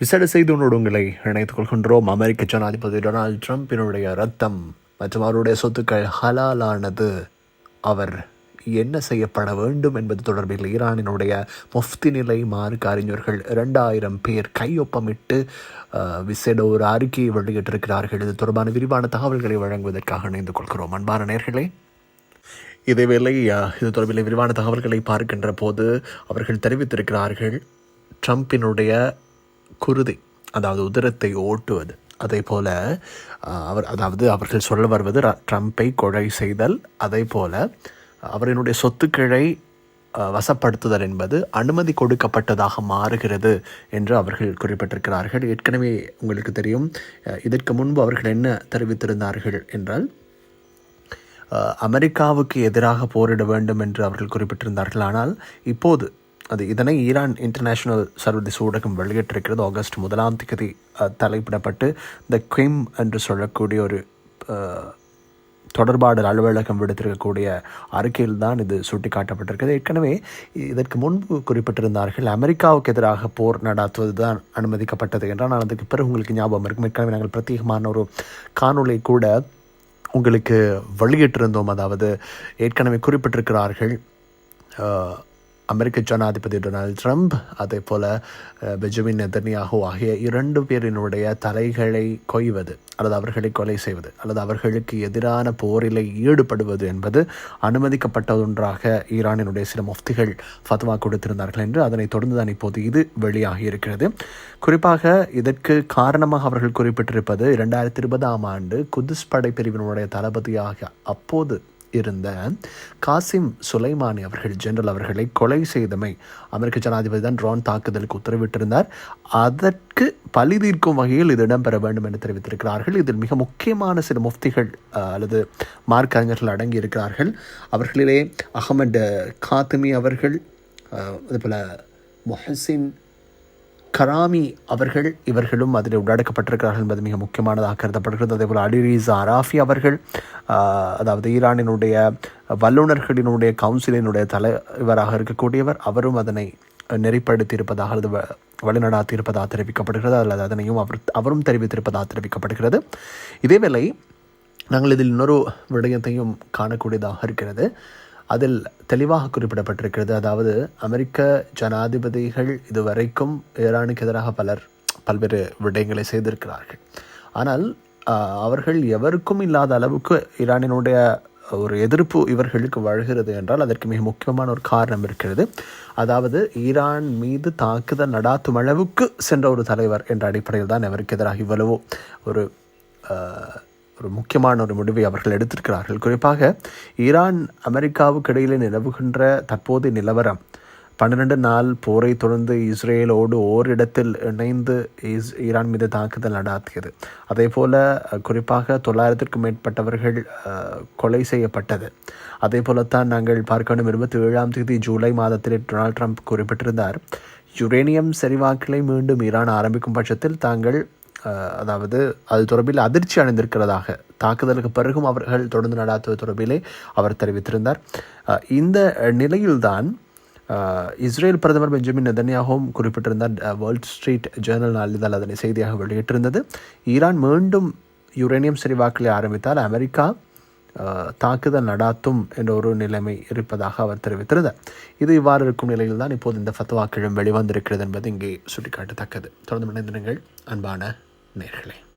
விசேட செய்தியோடு உங்களை இணைத்துக் கொள்கின்றோம். அமெரிக்க ஜனாதிபதி டொனால்ட் ட்ரம்பினுடைய ரத்தம் மற்றும் அவருடைய சொத்துக்கள் ஹலாலானது. அவர் என்ன செய்யப்பட வேண்டும் என்பது தொடர்பில் ஈரானினுடைய முஃப்தி நிலை மார்க் அறிஞர்கள் இரண்டாயிரம் பேர் கையொப்பமிட்டு விசேட ஒரு அறிக்கையை வெளியிட்டிருக்கிறார்கள். இது தொடர்பான விரிவான தகவல்களை வழங்குவதற்காக இணைந்து கொள்கிறோம். அன்பான நேர்களே இதேவேளை இது தொடர்பில் விரிவான தகவல்களை பார்க்கின்ற போது அவர்கள் தெரிவித்திருக்கிறார்கள் ட்ரம்பினுடைய குருதி அதாவது உதரத்தை ஓட்டுவது. அதே போல அவர் அதாவது அவர்கள் சொல்ல வருவது ர- ட்ரம்பை கொலை செய்தல். அதே போல அவரினுடைய சொத்துக்களை வசப்படுத்துதல் என்பது அனுமதி கொடுக்கப்பட்டதாக மாறுகிறது என்று அவர்கள் குறிப்பிட்டிருக்கிறார்கள். ஏற்கனவே உங்களுக்கு தெரியும் இதற்கு முன்பு அவர்கள் என்ன தெரிவித்திருந்தார்கள் என்றால் அமெரிக்காவுக்கு எதிராக போரிட வேண்டும் என்று அவர்கள் குறிப்பிட்டிருந்தார்கள். ஆனால் இப்போது அது இதனை ஈரான் இன்டர்நேஷனல் சர்வதேச ஊடகம் வெளியிட்டிருக்கிறது. ஆகஸ்ட் முதலாம் தேதி தலைப்பிடப்பட்டு த குவிம் என்று சொல்லக்கூடிய ஒரு தொடர்பாடல் அலுவலகம் விடுத்திருக்கக்கூடிய அறிக்கையில் தான் இது சுட்டிக்காட்டப்பட்டிருக்கிறது. ஏற்கனவே இதற்கு முன்பு குறிப்பிட்டிருந்தார்கள் அமெரிக்காவுக்கு எதிராக போர் நடாத்துவது தான் அனுமதிக்கப்பட்டது என்றால் நான் அதுக்கு பிறகு உங்களுக்கு ஞாபகம் இருக்கும். ஏற்கனவே நாங்கள் பிரத்யேகமான ஒரு காணொளி கூட உங்களுக்கு வெளியிட்டிருந்தோம். அதாவது ஏற்கனவே குறிப்பிட்டிருக்கிறார்கள் அமெரிக்க ஜனாதிபதி டொனால்ட் ட்ரம்ப் அதே போல் பெஞ்சமின் நெதன்யாகு ஆகிய இரண்டு பேரினுடைய தலைகளை கொய்வது அல்லது அவர்களை கொலை செய்வது அல்லது அவர்களுக்கு எதிரான போரில் ஈடுபடுவது என்பது அனுமதிக்கப்பட்ட ஒன்றாக ஈரானினுடைய சில முஃப்திகள் ஃபத்வா கொடுத்திருந்தார்கள் என்று அதனைத் தொடர்ந்து தான் இப்போது இது வெளியாகி இருக்கிறது குறிப்பாக இதற்கு காரணமாக அவர்கள் குறிப்பிட்டிருப்பது இரண்டாயிரத்தி இருபதாம் ஆண்டு குதுஸ் படை பிரிவினுடைய தளபதியாக அப்போது இருந்த காசிம் சுலைமானி அவர்கள் ஜெனரல் அவர்களை கொலை செய்தமை. அமெரிக்க ஜனாதிபதி தான் ட்ரோன் தாக்குதலுக்கு உத்தரவிட்டிருந்தார். அதற்கு பழி தீர்க்கும் வகையில் இது இடம்பெற வேண்டும் என தெரிவித்திருக்கிறார்கள். இதில் மிக முக்கியமான சில முஃப்திகள் அல்லது மார்க் அறிஞர்கள் அடங்கி இருக்கிறார்கள் அவர்களிலே அகமது காத்துமி அவர்கள் அதுபோல் மொஹசின் கராமி அவர்கள் இவர்களும் அதில் உள்ளடக்கப்பட்டிருக்கிறார்கள் என்பது மிக முக்கியமானதாக கருதப்படுகிறது. அதேபோல் அலிரீசா அராஃபி அவர்கள் அதாவது ஈரானினுடைய வல்லுநர்களினுடைய கவுன்சிலினுடைய தலைவராக இருக்கக்கூடியவர் அவரும் அதனை நெறிப்படுத்தியிருப்பதாக அல்லது வ- தெரிவிக்கப்படுகிறது. அல்லது அதனையும் அவர் அவரும் தெரிவித்திருப்பதாக தெரிவிக்கப்படுகிறது. இதேவேளை நாங்கள் இதில் இன்னொரு விடயத்தையும் காணக்கூடியதாக இருக்கிறது. அதில் தெளிவாக குறிப்பிடப்பட்டிருக்கிறது. அதாவது அமெரிக்க ஜனாதிபதிகள் இதுவரைக்கும் ஈரானுக்கு எதிராக பலர் பல்வேறு விடயங்களை செய்திருக்கிறார்கள். ஆனால் அவர்கள் எவருக்கும் இல்லாத அளவுக்கு ஈரானினுடைய ஒரு எதிர்ப்பு இவர்களுக்கு வழுகிறது என்றால் அதற்கு மிக முக்கியமான ஒரு காரணம் இருக்கிறது. அதாவது ஈரான் மீது தாக்குதல் நடாத்தும் அளவுக்கு சென்ற ஒரு தலைவர் என்ற அடிப்படையில் தான் அவருக்கு எதிராக இவ்வளவோ ஒரு ஒரு முக்கியமான ஒரு முடிவை அவர்கள் எடுத்திருக்கிறார்கள். குறிப்பாக ஈரான் அமெரிக்காவுக்கு இடையிலே நிலவுகின்ற தற்போதைய நிலவரம். பன்னிரெண்டு நாள் போரை தொடர்ந்து இஸ்ரேலோடு ஓரிடத்தில் இணைந்து இஸ் ஈரான் மீது தாக்குதல் நடாத்தியது. அதே போல் குறிப்பாக தொள்ளாயிரத்திற்கும் மேற்பட்டவர்கள் கொலை செய்யப்பட்டது. அதே போலத்தான் நாங்கள் பார்க்க வேண்டும் இருபத்தி ஏழாம் தேதி ஜூலை மாதத்தில் டொனால்ட் ட்ரம்ப் குறிப்பிட்டிருந்தார். யுரேனியம் செறிவாக்கலை மீண்டும் ஈரான் ஆரம்பிக்கும் பட்சத்தில் தாங்கள் அதாவது அது தொடர்பில் அதிர்ச்சி அடைந்திருக்கிறதாக தாக்குதலுக்கு பிறகும் அவர்கள் தொடர்ந்து நடாத்துவது தொடர்பிலே அவர் தெரிவித்திருந்தார். இந்த நிலையில்தான் இஸ்ரேல் பிரதமர் பெஞ்சமின் நெதன்யாகவும் குறிப்பிட்டிருந்தார். வேர்ல்ட் ஸ்ட்ரீட் ஜேர்னல் நாளிதழ் அதனை செய்தியாக வெளியிட்டிருந்தது. ஈரான் மீண்டும் யுரேனியம் செறிவாக்கலை ஆரம்பித்தால் அமெரிக்கா தாக்குதல் நடாத்தும் என்ற ஒரு நிலைமை இருப்பதாக அவர் தெரிவித்திருந்தார். இது இவ்வாறு இருக்கும் நிலையில் தான் இப்போது இந்த ஃபத்வாக்கிழம் வெளிவந்திருக்கிறது என்பது இங்கே சுட்டிக்காட்டத்தக்கது. தொடர்ந்து இணைந்திருங்கள். அன்பான நேர்களே